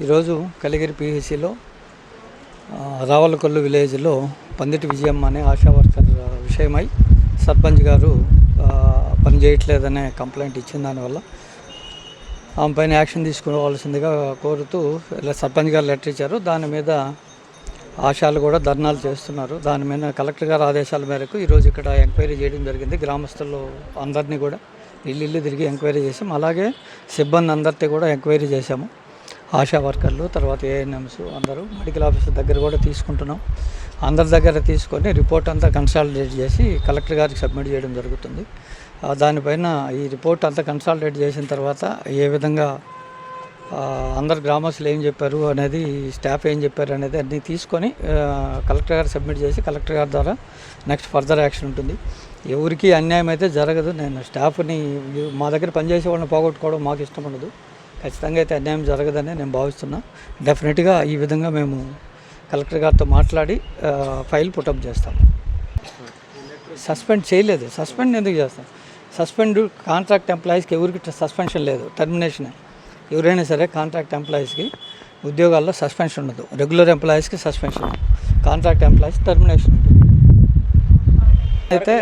ఈరోజు కలిగిరి పిహెసిలో రావలకొల్లు విలేజ్లో పందిటి విజయమ్మ అనే ఆశా వర్కర్ విషయమై సర్పంచ్ గారు పనిచేయట్లేదనే పని చేయట్లేదనే కంప్లైంట్ ఇచ్చిన దానివల్ల ఆమె పైన యాక్షన్ తీసుకోవాల్సిందిగా కోరుతూ ఇలా సర్పంచ్ గారు లెటర్ ఇచ్చారు. దాని మీద ఆశాలు కూడా ధర్నాలు చేస్తున్నారు. దాని మీద కలెక్టర్ గారు ఆదేశాల మేరకు ఈరోజు ఇక్కడ ఎంక్వైరీ చేయడం జరిగింది. గ్రామస్తులు అందరినీ కూడా ఇల్లు ఇల్లు తిరిగి ఎంక్వైరీ చేసాం. అలాగే సిబ్బంది అందరితో కూడా ఎంక్వైరీ చేశాము. ఆశా వర్కర్లు తర్వాత ఏఎన్ఎంస్ అందరూ మెడికల్ ఆఫీసర్ దగ్గర కూడా తీసుకుంటున్నాం. అందరి దగ్గర తీసుకొని రిపోర్ట్ అంతా కన్సాలిడేట్ చేసి కలెక్టర్ గారికి సబ్మిట్ చేయడం జరుగుతుంది. దానిపైన ఈ రిపోర్ట్ అంతా కన్సాలిడేట్ చేసిన తర్వాత ఏ విధంగా అందరు గ్రామస్తులు ఏం చెప్పారు అనేది స్టాఫ్ ఏం చెప్పారు అనేది అన్నీ తీసుకొని కలెక్టర్ గారు సబ్మిట్ చేసి కలెక్టర్ గారి ద్వారా నెక్స్ట్ ఫర్దర్ యాక్షన్ ఉంటుంది. ఎవరికి అన్యాయం అయితే జరగదు. నేను స్టాఫ్ని మా దగ్గర పనిచేసే వాళ్ళని పోగొట్టుకోవడం మాకు ఇష్టం ఉండదు. ఖచ్చితంగా అయితే అన్యాయం జరగదని నేను భావిస్తున్నా. డెఫినెట్గా ఈ విధంగా మేము కలెక్టర్ గారితో మాట్లాడి ఫైల్ పుటప్ చేస్తాం సస్పెండ్ చేయలేదు. సస్పెండ్ ఎందుకు చేస్తాం? సస్పెండ్ కాంట్రాక్ట్ ఎంప్లాయీస్కి ఎవరికి సస్పెన్షన్ లేదు. టర్మినేషనే ఎవరైనా సరే కాంట్రాక్ట్ ఎంప్లాయీస్కి ఉద్యోగాల్లో సస్పెన్షన్ ఉండదు. రెగ్యులర్ ఎంప్లాయీస్కి సస్పెన్షన్ కాంట్రాక్ట్ ఎంప్లాయీస్ టర్మినేషన్ అయితే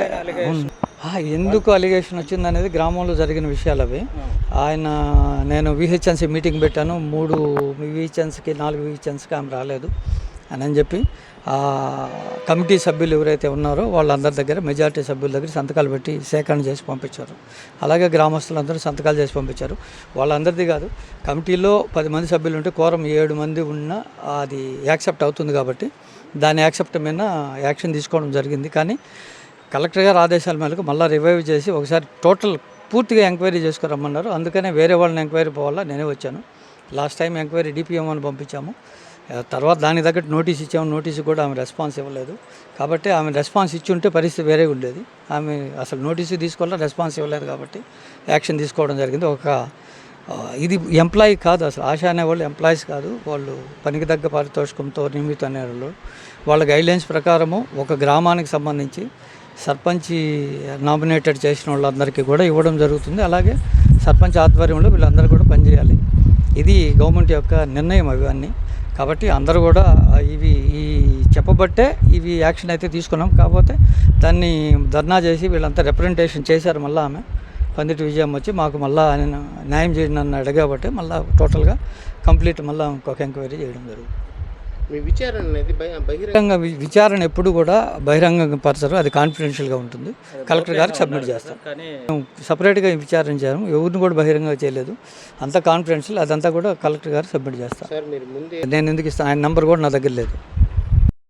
ఎందుకు అలిగేషన్ వచ్చింది అనేది గ్రామంలో జరిగిన విషయాలు అవి. ఆయన నేను విహెచ్ఎన్సీ మీటింగ్ పెట్టాను. మూడు విహెచ్ఎన్సీకి నాలుగు విహెచ్ఎన్సీకి ఆమె రాలేదు అని అని చెప్పి ఆ కమిటీ సభ్యులు ఎవరైతే ఉన్నారో వాళ్ళందరి దగ్గర మెజారిటీ సభ్యుల దగ్గర సంతకాలు పెట్టి సేకరణ చేసి పంపించారు. అలాగే గ్రామస్తులందరూ సంతకాలు చేసి పంపించారు. వాళ్ళందరిది కాదు కమిటీలో పది మంది సభ్యులు ఉంటే కోరం ఏడు మంది ఉన్నా అది యాక్సెప్ట్ అవుతుంది కాబట్టి దాని యాక్సెప్ట్ మీద యాక్షన్ తీసుకోవడం జరిగింది. కానీ కలెక్టర్ గారు ఆదేశాల మేరకు మళ్ళీ రివైవ్ చేసి ఒకసారి టోటల్ పూర్తిగా ఎంక్వైరీ చేసుకురమ్మన్నారు. అందుకనే వేరే వాళ్ళని ఎంక్వైరీ పోవాలా? నేనే వచ్చాను. లాస్ట్ టైం ఎంక్వైరీ డిపిఎంఓని పంపించాము. తర్వాత దానికి తగ్గట్టు నోటీస్ ఇచ్చాము. నోటీస్ కూడా ఆమె రెస్పాన్స్ ఇవ్వలేదు. కాబట్టి ఆమె రెస్పాన్స్ ఇచ్చి ఉంటే పరిస్థితి వేరే ఉండేది. ఆమె అసలు నోటీసు తీసుకోవాలా? రెస్పాన్స్ ఇవ్వలేదు కాబట్టి యాక్షన్ తీసుకోవడం జరిగింది. ఒక ఇది ఎంప్లాయీ కాదు అసలు. ఆశ అనేవాళ్ళు ఎంప్లాయీస్ కాదు. వాళ్ళు పనికి తగ్గ పారితోషికంతో నియమిత అనేవాళ్ళు వాళ్ళ గైడ్లైన్స్ ప్రకారము ఒక గ్రామానికి సంబంధించి సర్పంచ్ నామినేటెడ్ చేసిన వాళ్ళందరికీ కూడా ఇవ్వడం జరుగుతుంది. అలాగే సర్పంచ్ ఆధ్వర్యంలో వీళ్ళందరూ కూడా పనిచేయాలి. ఇది గవర్నమెంట్ యొక్క నిర్ణయం అవన్నీ కాబట్టి అందరూ కూడా ఇవి ఈ చెప్పబట్టే ఇవి యాక్షన్ అయితే తీసుకున్నాం. కాకపోతే దాన్ని ధర్నా చేసి వీళ్ళంతా రిప్రజెంటేషన్ చేశారు మళ్ళీ ఆమె. పందిటి విజయం వచ్చి మాకు మళ్ళీ ఆయన న్యాయం చేయండి నన్ను అడిగాబట్టి మళ్ళీ టోటల్గా కంప్లీట్ మళ్ళీ ఇంకొక ఎంక్వైరీ చేయడం జరుగుతుంది. మీ విచారణ అనేది బహి- బహిరంగ విచారణ ఎప్పుడు కూడా బహిరంగ పరచరు అది కాన్ఫిడెన్షియల్గా ఉంటుంది. కలెక్టర్ గారికి సబ్మిట్ చేస్తాం మేము సపరేట్గా విచారించాము ఎవరిని కూడా బహిరంగ చేయలేదు. అంతా కాన్ఫిడెన్షియల్ అదంతా కూడా కలెక్టర్ గారికి సబ్మిట్ చేస్తాం నేను ఎందుకు ఇస్తాను ఆయన నెంబర్ కూడా నా దగ్గర లేదు.